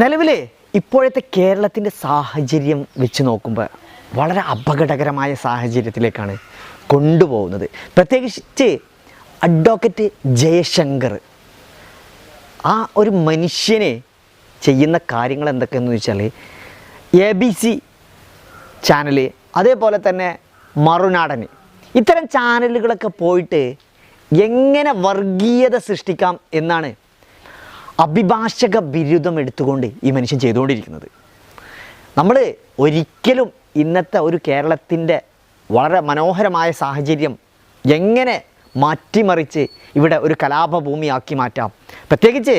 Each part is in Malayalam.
നിലവിലെ ഇപ്പോഴത്തെ കേരളത്തിന്റെ സാഹചര്യം വെച്ച് നോക്കുമ്പോൾ വളരെ അപകടകരമായ സാഹചര്യത്തിലേക്കാണ് കൊണ്ടുപോകുന്നത്. പ്രത്യേകിച്ച് അഡ്വക്കേറ്റ് ജയശങ്കർ. ആ ഒരു മനുഷ്യനെ ചെയ്യുന്ന കാര്യങ്ങൾ എന്തൊക്കെയെന്ന് വെച്ചാൽ എ ബി സി ചാനൽ അതേപോലെ തന്നെ മറുനാടൻ. ഇത്തരം ചാനലുകളൊക്കെ പോയിട്ട് എങ്ങനെ വർഗീയത സൃഷ്ടിക്കാം എന്നാണ് അഭിഭാഷക ബിരുദം എടുത്തുകൊണ്ട് ഈ മനുഷ്യൻ ചെയ്തുകൊണ്ടിരിക്കുന്നത്. നമ്മൾ ഒരിക്കലും ഇന്നത്തെ ഒരു കേരളത്തിന്റെ വളരെ മനോഹരമായ സാഹചര്യം എങ്ങനെ മാറ്റിമറിച്ച് ഇവിടെ ഒരു കലാപഭൂമിയാക്കി മാറ്റാം. പ്രത്യേകിച്ച്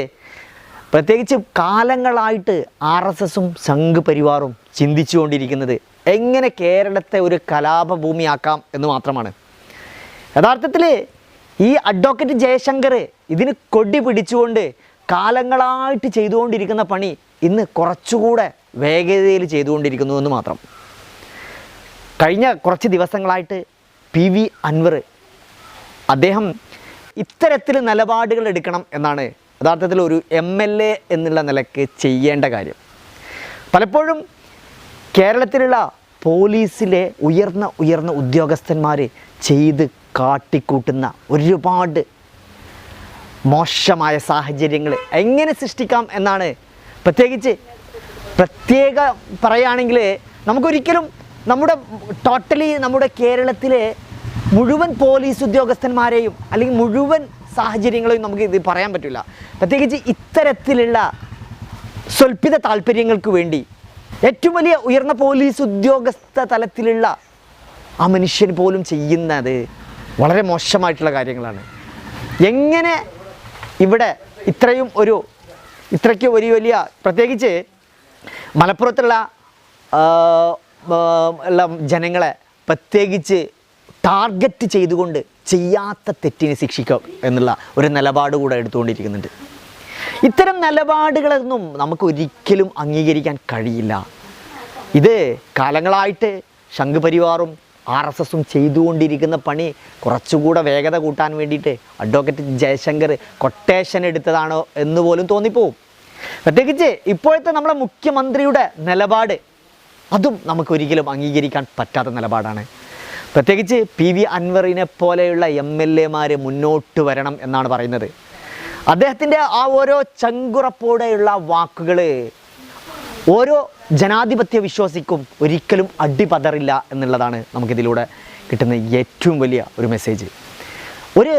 പ്രത്യേകിച്ച് കാലങ്ങളായിട്ട് ആർ എസ് എസും സംഘ് പരിവാറും ചിന്തിച്ചുകൊണ്ടിരിക്കുന്നത് എങ്ങനെ കേരളത്തെ ഒരു കലാപഭൂമിയാക്കാം എന്ന് മാത്രമാണ്. യഥാർത്ഥത്തിൽ ഈ അഡ്വക്കേറ്റ് ജയശങ്കർ ഇതിന് കൊടി പിടിച്ചുകൊണ്ട് കാലങ്ങളായിട്ട് ചെയ്തുകൊണ്ടിരിക്കുന്ന പണി ഇന്ന് കുറച്ചുകൂടെ വേഗതയിൽ ചെയ്തുകൊണ്ടിരിക്കുന്നു എന്ന് മാത്രം. കഴിഞ്ഞ കുറച്ച് ദിവസങ്ങളായിട്ട് പി വി അൻവർ അദ്ദേഹം ഇത്തരത്തിൽ നിലപാടുകൾ എടുക്കണം എന്നാണ് യഥാർത്ഥത്തിൽ ഒരു എം എൽ എ എന്നുള്ള നിലയ്ക്ക് ചെയ്യേണ്ട കാര്യം. പലപ്പോഴും കേരളത്തിലുള്ള പോലീസിലെ ഉയർന്ന ഉയർന്ന ഉദ്യോഗസ്ഥന്മാർ ചെയ്ത് കാട്ടിക്കൂട്ടുന്ന ഒരുപാട് മോശമായ സാഹചര്യങ്ങൾ എങ്ങനെ സൃഷ്ടിക്കാം എന്നാണ്. പ്രത്യേകിച്ച് പ്രത്യേക പറയുകയാണെങ്കിൽ നമുക്കൊരിക്കലും നമ്മുടെ ടോട്ടലി നമ്മുടെ കേരളത്തിലെ മുഴുവൻ പോലീസ് ഉദ്യോഗസ്ഥന്മാരെയും അല്ലെങ്കിൽ മുഴുവൻ സാഹചര്യങ്ങളെയും നമുക്ക് ഇത് പറയാൻ പറ്റില്ല. പ്രത്യേകിച്ച് ഇത്തരത്തിലുള്ള സ്വൽപ്പിത താല്പര്യങ്ങൾക്ക് വേണ്ടി ഏറ്റവും വലിയ ഉയർന്ന പോലീസ് ഉദ്യോഗസ്ഥ തലത്തിലുള്ള ആ മനുഷ്യൻ പോലും ചെയ്യുന്നത് വളരെ മോശമായിട്ടുള്ള കാര്യങ്ങളാണ്. എങ്ങനെ ഇവിടെ ഇത്രയും ഒരു ഇത്രയ്ക്ക് ഒരു വലിയ പ്രത്യേകിച്ച് മലപ്പുറത്തുള്ള ഉള്ള ജനങ്ങളെ പ്രത്യേകിച്ച് ടാർഗറ്റ് ചെയ്തുകൊണ്ട് ചെയ്യാത്ത തെറ്റിനെ ശിക്ഷിക്കാം എന്നുള്ള ഒരു നിലപാട് കൂടെ എടുത്തുകൊണ്ടിരിക്കുന്നുണ്ട്. ഇത്തരം നിലപാടുകളൊന്നും നമുക്ക് ഒരിക്കലും അംഗീകരിക്കാൻ കഴിയില്ല. ഇത് കാലങ്ങളായിട്ട് സംഘപരിവാറും ആർ എസ് എസും ചെയ്തുകൊണ്ടിരിക്കുന്ന പണി കുറച്ചുകൂടെ വേഗത കൂട്ടാൻ വേണ്ടിയിട്ട് അഡ്വക്കേറ്റ് ജയശങ്കർ കൊട്ടേഷൻ എടുത്തതാണോ എന്ന് പോലും തോന്നിപ്പോവും. പ്രത്യേകിച്ച് ഇപ്പോഴത്തെ നമ്മുടെ മുഖ്യമന്ത്രിയുടെ നിലപാട് അതും നമുക്ക് ഒരിക്കലും അംഗീകരിക്കാൻ പറ്റാത്ത നിലപാടാണ്. പ്രത്യേകിച്ച് പി വി അൻവറിനെ പോലെയുള്ള എം എൽ എമാർ മുന്നോട്ട് വരണം എന്നാണ് പറയുന്നത്. അദ്ദേഹത്തിന്റെ ആ ഓരോ ചങ്കുറപ്പോടെയുള്ള വാക്കുകൾ ഓരോ ജനാധിപത്യ വിശ്വാസിക്കും ഒരിക്കലും അടിപതറില്ല എന്നുള്ളതാണ് നമുക്കിതിലൂടെ കിട്ടുന്ന ഏറ്റവും വലിയ ഒരു മെസ്സേജ് ഒരു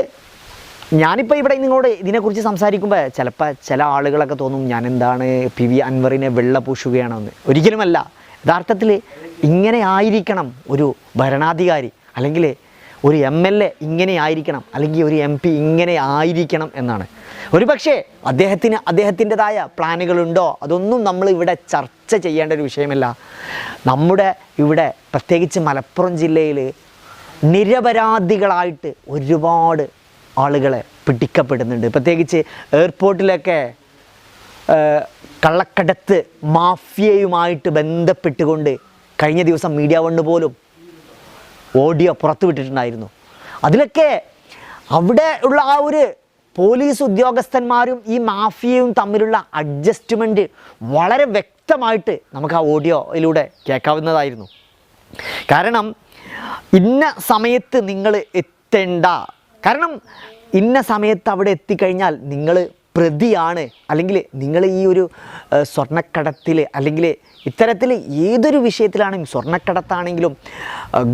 ഞാനിപ്പോൾ ഇവിടെ നിങ്ങളോട് ഇതിനെക്കുറിച്ച് സംസാരിക്കുമ്പോൾ ചിലപ്പോൾ ചില ആളുകളൊക്കെ തോന്നും ഞാൻ എന്താണ് പി വി അൻവറിനെ വെള്ള പൂശുകയാണെന്ന് ഒരിക്കലുമല്ല. യഥാർത്ഥത്തിൽ ഇങ്ങനെ ആയിരിക്കണം ഒരു ഭരണാധികാരി. അല്ലെങ്കിൽ ഒരു എം എൽ എ ഇങ്ങനെ ആയിരിക്കണം അല്ലെങ്കിൽ ഒരു എം പി ഇങ്ങനെ ആയിരിക്കണം എന്നാണ്. ഒരു പക്ഷേ അദ്ദേഹത്തിന് അദ്ദേഹത്തിന്റെതായ പ്ലാനുകളുണ്ടോ? അതൊന്നും നമ്മൾ ഇവിടെ ചർച്ച ചെയ്യേണ്ട ഒരു വിഷയമല്ല. നമ്മുടെ ഇവിടെ പ്രത്യേകിച്ച് മലപ്പുറം ജില്ലയിൽ നിരപരാധികളായിട്ട് ഒരുപാട് ആളുകളെ പിടിക്കപ്പെടുന്നുണ്ട്. പ്രത്യേകിച്ച് എയർപോർട്ടിലൊക്കെ കള്ളക്കടത്ത് മാഫിയയുമായിട്ട് ബന്ധപ്പെട്ടുകൊണ്ട് കഴിഞ്ഞ ദിവസം മീഡിയ വണ്ണ് പോലും ഓഡിയോ പുറത്തുവിട്ടിട്ടുണ്ടായിരുന്നു. അതിലൊക്കെ അവിടെ ഉള്ള ആ ഒരു പോലീസ് ഉദ്യോഗസ്ഥന്മാരും ഈ മാഫിയയും തമ്മിലുള്ള അഡ്ജസ്റ്റ്മെന്റ് വളരെ വ്യക്തമായിട്ട് നമുക്ക് ആ ഓഡിയോയിലൂടെ കേൾക്കാവുന്നതായിരുന്നു. കാരണം ഇന്ന സമയത്ത് നിങ്ങൾ എത്തേണ്ട. കാരണം ഇന്ന സമയത്ത് അവിടെ എത്തിക്കഴിഞ്ഞാൽ നിങ്ങൾ പ്രതിയാണ്. അല്ലെങ്കിൽ നിങ്ങൾ ഈ ഒരു സ്വർണക്കടത്തിൽ അല്ലെങ്കിൽ ഇത്തരത്തിൽ ഏതൊരു വിഷയത്തിലാണെങ്കിലും സ്വർണക്കടത്താണെങ്കിലും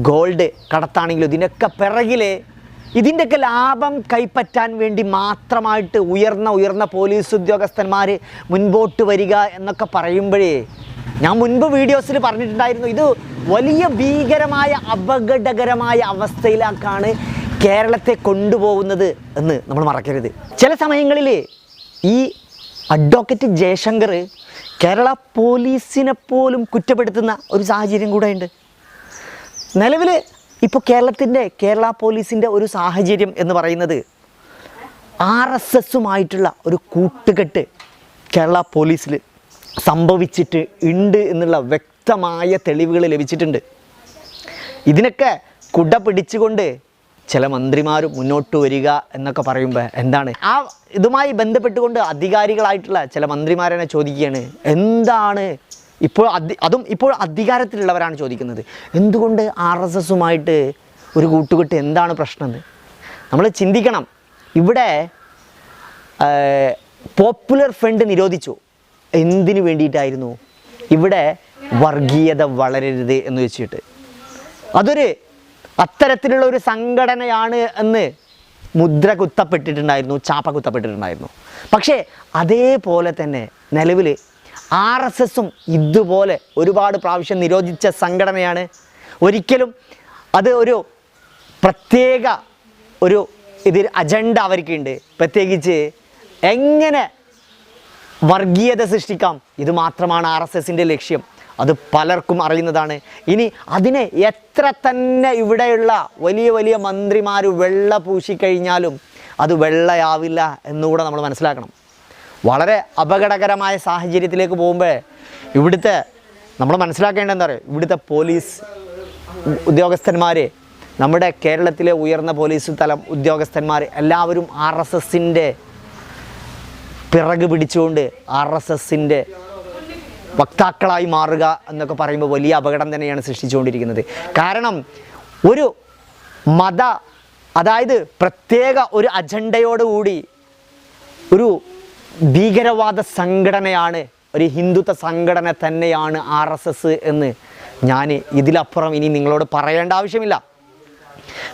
ഗോൾഡ് കടത്താണെങ്കിലും ഇതിനൊക്കെ പിറകിൽ ഇതിന്റെയൊക്കെ ലാഭം കൈപ്പറ്റാൻ വേണ്ടി മാത്രമായിട്ട് ഉയർന്ന ഉയർന്ന പോലീസ് ഉദ്യോഗസ്ഥന്മാർ മുൻപോട്ട് വരിക എന്നൊക്കെ പറയുമ്പോഴേ ഞാൻ മുൻപ് വീഡിയോസിൽ പറഞ്ഞിട്ടുണ്ടായിരുന്നു ഇത് വലിയ ഭീകരമായ അപകടകരമായ അവസ്ഥയിലേക്കാണ് കേരളത്തെ കൊണ്ടുപോകുന്നത് എന്ന് നമ്മൾ മറക്കരുത്. ചില സമയങ്ങളിൽ ഈ അഡ്വക്കേറ്റ് ജയശങ്കർ കേരള പോലീസിനെ പോലും കുറ്റപ്പെടുത്തുന്ന ഒരു സാഹചര്യം കൂടെ ഉണ്ട് നിലവിൽ ഇപ്പോൾ കേരളത്തിന്റെ കേരള പോലീസിന്റെ ഒരു സാഹചര്യം എന്ന് പറയുന്നത് ആർ എസ് എസുമായിട്ടുള്ള ഒരു കൂട്ടുകെട്ട് കേരള പോലീസിൽ സംഭവിച്ചിട്ട് ഉണ്ട് എന്നുള്ള വ്യക്തമായ തെളിവുകൾ ലഭിച്ചിട്ടുണ്ട്. ഇതിനൊക്കെ കുട പിടിച്ചുകൊണ്ട് ചില മന്ത്രിമാർ മുന്നോട്ട് വരിക എന്നൊക്കെ പറയുമ്പോൾ എന്താണ്? ആ ഇതുമായി ബന്ധപ്പെട്ടുകൊണ്ട് അധികാരികളായിട്ടുള്ള ചില മന്ത്രിമാരെന്നെ ചോദിക്കുകയാണ്. എന്താണ് ഇപ്പോൾ അതും ഇപ്പോൾ അധികാരത്തിലുള്ളവരാണ് ചോദിക്കുന്നത്. എന്തുകൊണ്ട് ആർ എസ് എസുമായിട്ട് ഒരു കൂട്ടുകെട്ട് എന്താണ് പ്രശ്നം നമ്മൾ ചിന്തിക്കണം. ഇവിടെ പോപ്പുലർ ഫ്രണ്ട് നിരോധിച്ചു. എന്തിനു വേണ്ടിയിട്ടായിരുന്നു? ഇവിടെ വർഗീയത വളരരുത് എന്ന് വെച്ചിട്ട്. അതൊരു അത്തരത്തിലുള്ള ഒരു സംഘടനയാണ് എന്ന് മുദ്ര കുത്തപ്പെട്ടിട്ടുണ്ടായിരുന്നു ചാപ്പ കുത്തപ്പെട്ടിട്ടുണ്ടായിരുന്നു. പക്ഷേ അതേപോലെ തന്നെ നിലവിൽ ആർ എസ് എസും ഇതുപോലെ ഒരുപാട് പ്രാവശ്യം നിരോധിച്ച സംഘടനയാണ്. ഒരിക്കലും അത് ഒരു പ്രത്യേക ഒരു ഇതിൽ അജണ്ട അവർക്കുണ്ട് പ്രത്യേകിച്ച് എങ്ങനെ വർഗീയത സൃഷ്ടിക്കാം ഇത് മാത്രമാണ് ആർ എസ് എസിന്റെ ലക്ഷ്യം. അത് പലർക്കും അറിയുന്നതാണ്. ഇനി അതിനെ എത്ര തന്നെ ഇവിടെയുള്ള വലിയ വലിയ മന്ത്രിമാർ വെള്ള പൂശിക്കഴിഞ്ഞാലും അത് വെള്ളയാവില്ല എന്നുകൂടെ നമ്മൾ മനസ്സിലാക്കണം. വളരെ അപകടകരമായ സാഹചര്യത്തിലേക്ക് പോകുമ്പോൾ ഇവിടുത്തെ നമ്മൾ മനസ്സിലാക്കേണ്ടത് എന്താ പറയുക ഇവിടുത്തെ പോലീസ് ഉദ്യോഗസ്ഥന്മാർ നമ്മുടെ കേരളത്തിലെ ഉയർന്ന പോലീസ് തലം ഉദ്യോഗസ്ഥന്മാർ എല്ലാവരും ആർ എസ് എസിന്റെ പിറക് പിടിച്ചുകൊണ്ട് ആർ എസ് എസിന്റെ വക്താക്കളായി മാറുക എന്നൊക്കെ പറയുമ്പോൾ വലിയ അപകടം തന്നെയാണ് സൃഷ്ടിച്ചുകൊണ്ടിരിക്കുന്നത്. കാരണം ഒരു മത അതായത് പ്രത്യേക ഒരു അജണ്ടയോടുകൂടി ഒരു ഭീകരവാദ സംഘടനയാണ് ഒരു ഹിന്ദുത്വ സംഘടന തന്നെയാണ് ആർ എസ് എസ് എന്ന് ഞാൻ ഇതിലപ്പുറം ഇനി നിങ്ങളോട് പറയേണ്ട ആവശ്യമില്ല.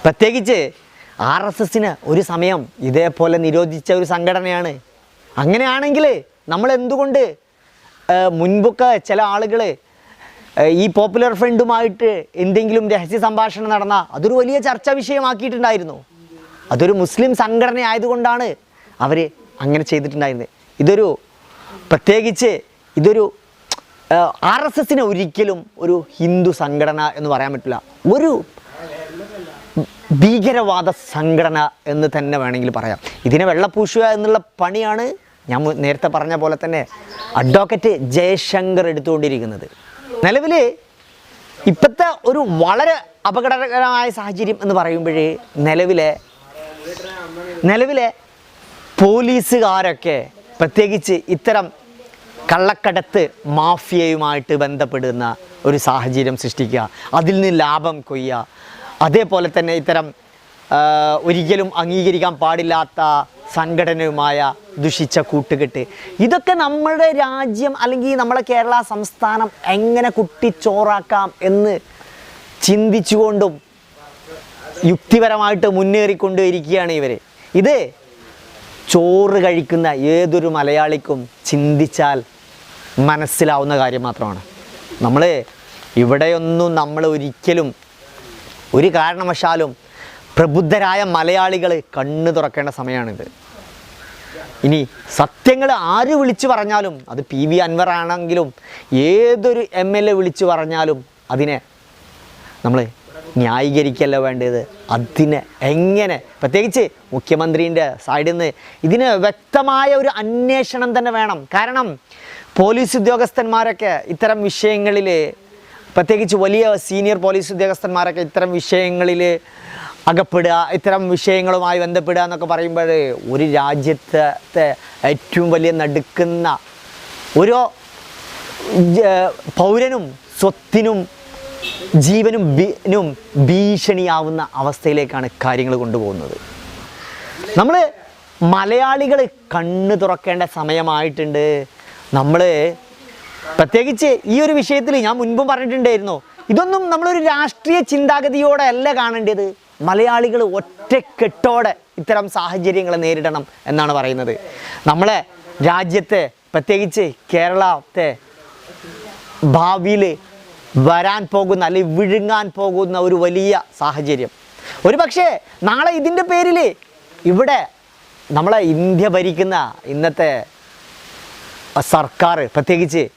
പ്രത്യേകിച്ച് ആർ എസ് എസിന് ഒരു സമയം ഇതേപോലെ നിരോധിച്ച ഒരു സംഘടനയാണ്. അങ്ങനെയാണെങ്കിൽ നമ്മൾ എന്തുകൊണ്ട് മുൻപൊക്കെ ചില ആളുകൾ ഈ പോപ്പുലർ ഫ്രണ്ടുമായിട്ട് എന്തെങ്കിലും രഹസ്യ സംഭാഷണം നടന്ന അതൊരു വലിയ ചർച്ചാ വിഷയമാക്കിയിട്ടുണ്ടായിരുന്നു. അതൊരു മുസ്ലിം സംഘടന ആയതുകൊണ്ടാണ് അവർ അങ്ങനെ ചെയ്തിട്ടുണ്ടായിരുന്നത്. ഇതൊരു പ്രത്യേകിച്ച് ഇതൊരു ആർ എസ് എസിന് ഒരിക്കലും ഒരു ഹിന്ദു സംഘടന എന്ന് പറയാൻ പറ്റില്ല. ഒരു ഭീകരവാദ സംഘടന എന്ന് തന്നെ വേണമെങ്കിൽ പറയാം. ഇതിനെ വെള്ളപൂശുക എന്നുള്ള പണിയാണ് ഞാൻ നേരത്തെ പറഞ്ഞ പോലെ തന്നെ അഡ്വക്കേറ്റ് ജയശങ്കർ എടുത്തുകൊണ്ടിരിക്കുന്നത്. നിലവിൽ ഇപ്പോഴത്തെ ഒരു വളരെ അപകടകരമായ സാഹചര്യം എന്ന് പറയുമ്പോഴേ നിലവിലെ നിലവിലെ പോലീസുകാരൊക്കെ പ്രത്യേകിച്ച് ഇത്തരം കള്ളക്കടത്ത് മാഫിയയുമായിട്ട് ബന്ധപ്പെടുന്ന ഒരു സാഹചര്യം സൃഷ്ടിക്കുക അതിൽ നിന്ന് ലാഭം കൊയ്യുക അതേപോലെ തന്നെ ഇത്തരം ഒരിക്കലും അംഗീകരിക്കാൻ പാടില്ലാത്ത സംഘടനയുമായ ദുഷിച്ച കൂട്ടുകെട്ട്. ഇതൊക്കെ നമ്മുടെ രാജ്യം അല്ലെങ്കിൽ നമ്മുടെ കേരള സംസ്ഥാനം എങ്ങനെ കുട്ടിച്ചോറാക്കാം എന്ന് ചിന്തിച്ചുകൊണ്ടും യുക്തിപരമായിട്ട് മുന്നേറിക്കൊണ്ടിരിക്കുകയാണ് ഇവർ ഇത് ചോറ് കഴിക്കുന്ന ഏതൊരു മലയാളിക്കും ചിന്തിച്ചാൽ മനസ്സിലാവുന്ന കാര്യം മാത്രമാണ്. നമ്മൾ ഇവിടെയൊന്നും നമ്മൾ ഒരിക്കലും ഒരു കാരണവശാലും പ്രബുദ്ധരായ മലയാളികൾ കണ്ണു തുറക്കേണ്ട സമയമാണിത്. ഇനി സത്യങ്ങൾ ആര് വിളിച്ചു പറഞ്ഞാലും അത് പി വി അൻവർ ആണെങ്കിലും ഏതൊരു എം എൽ എ വിളിച്ചു പറഞ്ഞാലും അതിനെ നമ്മൾ ന്യായീകരിക്കല്ല വേണ്ടത്? അതിനെ എങ്ങനെ? പ്രത്യേകിച്ച് മുഖ്യമന്ത്രിന്റെ സൈഡിൽ നിന്ന് ഇതിന് വ്യക്തമായ ഒരു അന്വേഷണം തന്നെ വേണം. കാരണം പോലീസ് ഉദ്യോഗസ്ഥന്മാരൊക്കെ ഇത്തരം വിഷയങ്ങളിൽ പ്രത്യേകിച്ച് വലിയ സീനിയർ പോലീസ് ഉദ്യോഗസ്ഥന്മാരൊക്കെ ഇത്തരം വിഷയങ്ങളിൽ അകപ്പെടുക ഇത്തരം വിഷയങ്ങളുമായി ബന്ധപ്പെടുക എന്നൊക്കെ പറയുമ്പോൾ ഒരു രാജ്യത്തെ ഏറ്റവും വലിയ നടുക്കുന്ന ഓരോ പൗരനും സ്വത്തിനും ജീവനും ബിനും ഭീഷണിയാവുന്ന അവസ്ഥയിലേക്കാണ് കാര്യങ്ങൾ കൊണ്ടുപോകുന്നത്. നമ്മൾ മലയാളികൾ കണ്ണ് തുറക്കേണ്ട സമയമായിട്ടുണ്ട്. നമ്മൾ പ്രത്യേകിച്ച് ഈ ഒരു വിഷയത്തിൽ ഞാൻ മുൻപും പറഞ്ഞിട്ടുണ്ടായിരുന്നു. ഇതൊന്നും നമ്മളൊരു രാഷ്ട്രീയ ചിന്താഗതിയോടെ അല്ല കാണേണ്ടത്. മലയാളികൾ ഒറ്റക്കെട്ടോടെ ഇത്തരം സാഹചര്യങ്ങളെ നേരിടണം എന്നാണ് പറയുന്നത്. നമ്മളെ രാജ്യത്തെ പ്രത്യേകിച്ച് കേരളത്തെ ഭാവിയിൽ വരാൻ പോകുന്ന അല്ലെങ്കിൽ വിഴുങ്ങാൻ പോകുന്ന ഒരു വലിയ സാഹചര്യം. ഒരു പക്ഷേ നാളെ ഇതിന്റെ പേരിൽ ഇവിടെ നമ്മളെ ഇന്ത്യ ഭരിക്കുന്ന ഇന്നത്തെ സർക്കാർ പ്രത്യേകിച്ച്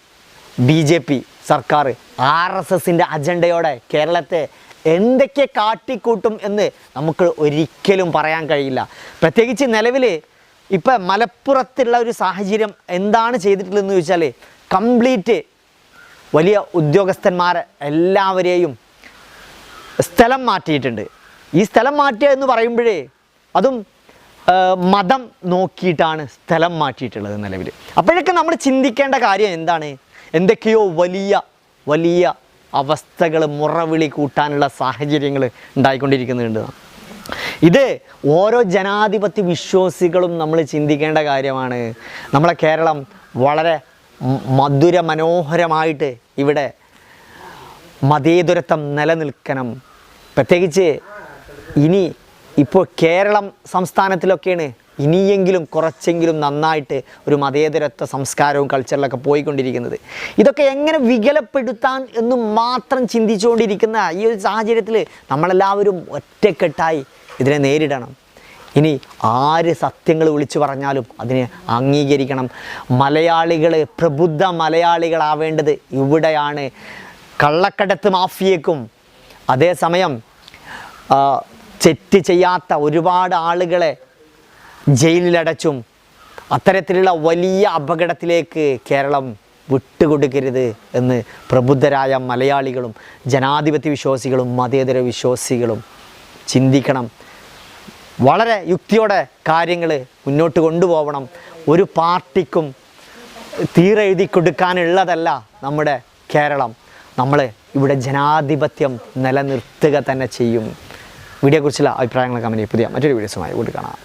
ബി ജെ പി സർക്കാർ ആർ എസ് എസിന്റെ അജണ്ടയോടെ കേരളത്തെ എന്തൊക്കെ കാട്ടിക്കൂട്ടും എന്ന് നമുക്ക് ഒരിക്കലും പറയാൻ കഴിയില്ല. പ്രത്യേകിച്ച് നിലവിൽ ഇപ്പം മലപ്പുറത്തുള്ള ഒരു സാഹചര്യം എന്താണ് ചെയ്തിട്ടുള്ളതെന്ന് ചോദിച്ചാൽ കംപ്ലീറ്റ് വലിയ ഉദ്യോഗസ്ഥന്മാർ എല്ലാവരെയും സ്ഥലം മാറ്റിയിട്ടുണ്ട്. ഈ സ്ഥലം മാറ്റുക എന്ന് പറയുമ്പോഴേ അതും മതം നോക്കിയിട്ടാണ് സ്ഥലം മാറ്റിയിട്ടുള്ളത് നിലവിൽ അപ്പോഴൊക്കെ നമ്മൾ ചിന്തിക്കേണ്ട കാര്യം എന്താണ്? എന്തൊക്കെയോ വലിയ വലിയ അവസ്ഥകൾ മുറവിളി കൂട്ടാനുള്ള സാഹചര്യങ്ങൾ ഉണ്ടായിക്കൊണ്ടിരിക്കുന്നുണ്ട്. ഇത് ഓരോ ജനാധിപത്യ വിശ്വാസികളും നമ്മൾ ചിന്തിക്കേണ്ട കാര്യമാണ്. നമ്മളെ കേരളം വളരെ മധുര മനോഹരമായിട്ട് ഇവിടെ മതേതുരത്വം നിലനിൽക്കണം. പ്രത്യേകിച്ച് ഇനി ഇപ്പോൾ കേരളം സംസ്ഥാനത്തിലൊക്കെയാണ് ഇനിയെങ്കിലും കുറച്ചെങ്കിലും നന്നായിട്ട് ഒരു മതേതരത്വ സംസ്കാരവും കൾച്ചറിലൊക്കെ പോയിക്കൊണ്ടിരിക്കുന്നത്. ഇതൊക്കെ എങ്ങനെ വികലപ്പെടുത്താൻ എന്ന് മാത്രം ചിന്തിച്ചുകൊണ്ടിരിക്കുന്ന ഈ ഒരു സാഹചര്യത്തിൽ നമ്മളെല്ലാവരും ഒറ്റക്കെട്ടായി ഇതിനെ നേരിടണം. ഇനി ആര് സത്യങ്ങൾ വിളിച്ചു പറഞ്ഞാലും അതിനെ അംഗീകരിക്കണം. മലയാളികൾ പ്രബുദ്ധ മലയാളികളാവേണ്ടത് ഇവിടെയാണ്. കള്ളക്കടത്ത് മാഫിയക്കും അതേസമയം തെറ്റ് ചെയ്യാത്ത ഒരുപാട് ആളുകളെ ജയിലിലടച്ചും അത്തരത്തിലുള്ള വലിയ അപകടത്തിലേക്ക് കേരളം വിട്ടുകൊടുക്കരുത് എന്ന് പ്രബുദ്ധരായ മലയാളികളും ജനാധിപത്യ വിശ്വാസികളും മതേതര വിശ്വാസികളും ചിന്തിക്കണം. വളരെ യുക്തിയോടെ കാര്യങ്ങൾ മുന്നോട്ട് കൊണ്ടുപോകണം ഒരു പാർട്ടിക്കും തീരെഴുതി കൊടുക്കാനുള്ളതല്ല നമ്മുടെ കേരളം. നമ്മൾ ഇവിടെ ജനാധിപത്യം നിലനിർത്തുക തന്നെ ചെയ്യും. വീഡിയോയെക്കുറിച്ചുള്ള അഭിപ്രായങ്ങൾ കമന്റ് പുതിയ മറ്റൊരു വീഡിയോസുമായി കൂടി കാണാം.